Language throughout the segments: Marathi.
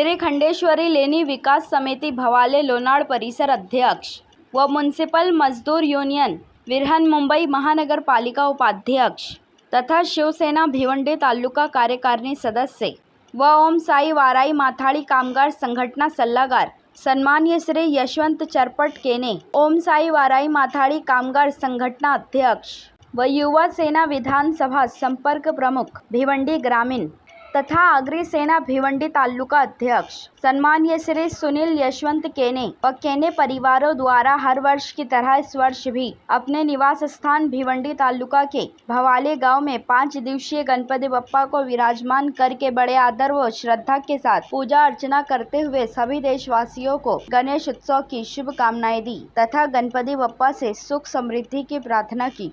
श्री खंडेश्वरी लेणी विकास समिती भवाले लोणाळ परिसर अध्यक्ष व म्युन्सिपल मजदूर युनियन विरहन मुंबई महानगरपालिका उपाध्यक्ष तथा शिवसेना भिवंडी तालुका कार्यकारिणी सदस्य व ओम साई वाराई माथाडी कामगार संघटना सल्लागार सन्मान्य श्री यशवंत चरपट केने ओम साई वाराई माथाडी कामगार संघटना अध्यक्ष व युवा सेना विधानसभा संपर्क प्रमुख भिवंडी ग्रामीण तथा अग्री सेना भिवंडी तालुका अध्यक्ष। सम्मान्य श्री सुनील यशवंत केने व केने परिवारों द्वारा हर वर्ष की तरह इस वर्ष भी अपने निवास स्थान भिवंडी तालुका के भवाले गाँव में पाँच दिवसीय गणपति बप्पा को विराजमान करके बड़े आदर व श्रद्धा के साथ पूजा अर्चना करते हुए सभी देशवासियों को गणेश उत्सव की शुभकामनाएँ दी तथा गणपति बप्पा से सुख समृद्धि की प्रार्थना की।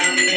সামনে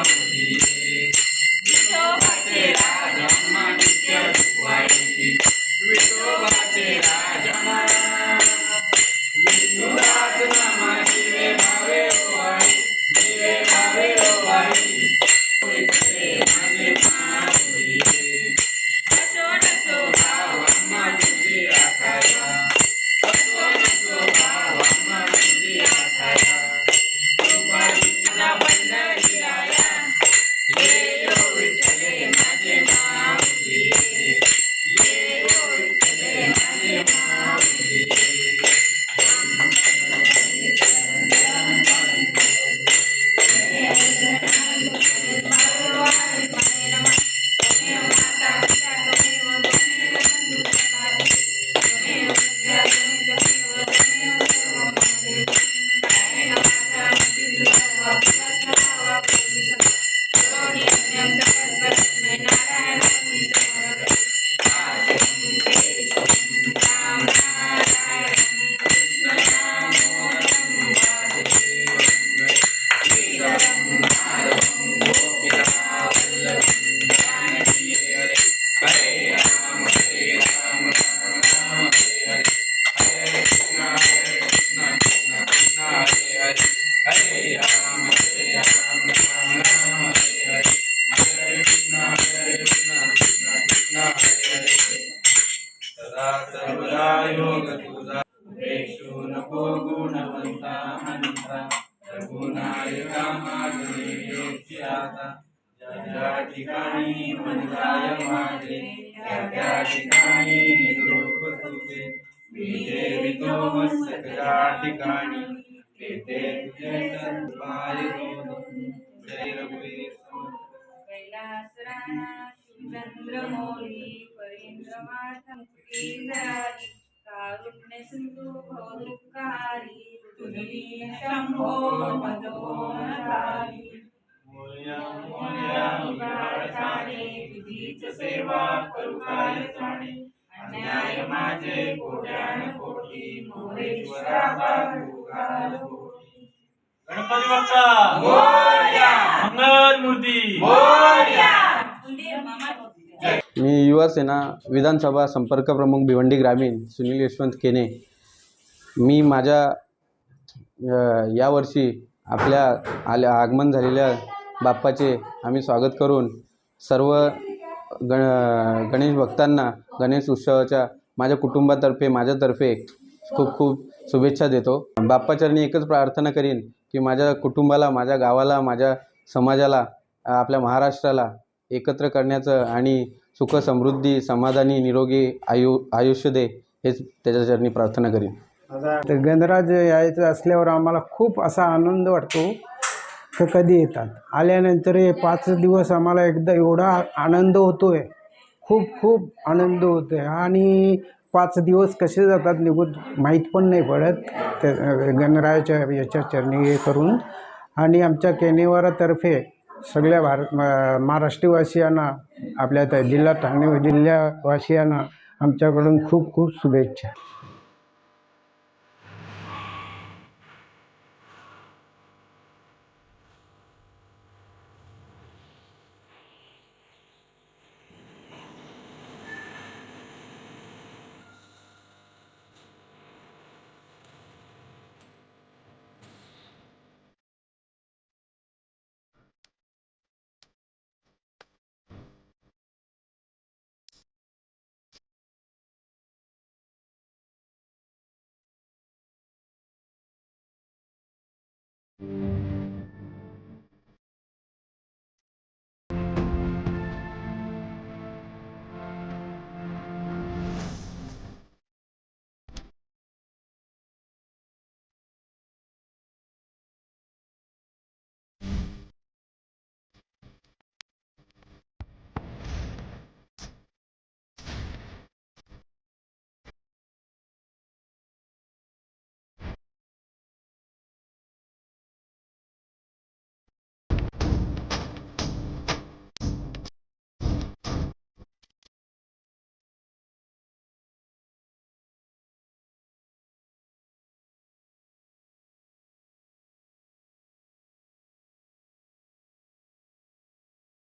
Amém. अनुराय माझे त्या त्या ठिकाणी निद्रोप तुझे मी ठेवितो मस्तक त्या ठिकाणी तेथे तुझे सन्माय जय रघुवीर समर्थ. कारुण्य भवदुःखारी तुझी शंभो मदोनतारी तुझीच सेवा करू काय जाणे अन्याय माझे कोट्यान कोटी मोरेश्वरा बाजू घाल कोटी. गणपती बाप्पा! मंगल मूर्ती मी युवा सेना विधानसभा संपर्क प्रमुख भिवंडी ग्रामीण सुनील यशवंत केने. मी माझ्या यावर्षी आपल्या आल्या आगमन झालेल्या बाप्पाचे आम्ही स्वागत करून सर्व गण गणेश भक्तांना गणेश उत्सवाच्या माझ्या कुटुंबातर्फे माझ्यातर्फे खूप खूप शुभेच्छा देतो. बाप्पाचरणी एकच प्रार्थना करीन की माझ्या कुटुंबाला माझ्या गावाला माझ्या समाजाला आपल्या महाराष्ट्राला एकत्र करण्याचं आणि सुख समृद्धी समाधानी निरोगी आयु आयुष्य दे हेच त्याच्या चरणी प्रार्थना करीन. तर गणराज यायचं असल्यावर आम्हाला खूप असा आनंद वाटतो. की कधी येतात? आल्यानंतर हे पाच दिवस आम्हाला एकदा एवढा आनंद होतो आहे खूप खूप आनंद होतो आहे आणि पाच दिवस कसे जातात निघून माहीत पण नाही पडत. त्या गणरायाच्या याच्या चरणी हे करून. आणि आमच्या केनेवारातर्फे सगळ्या भारत महाराष्ट्रवासियांना आपल्या त्या जिल्हा ठाणे जिल्ह्यावासियांना आमच्याकडून खूप खूप शुभेच्छा.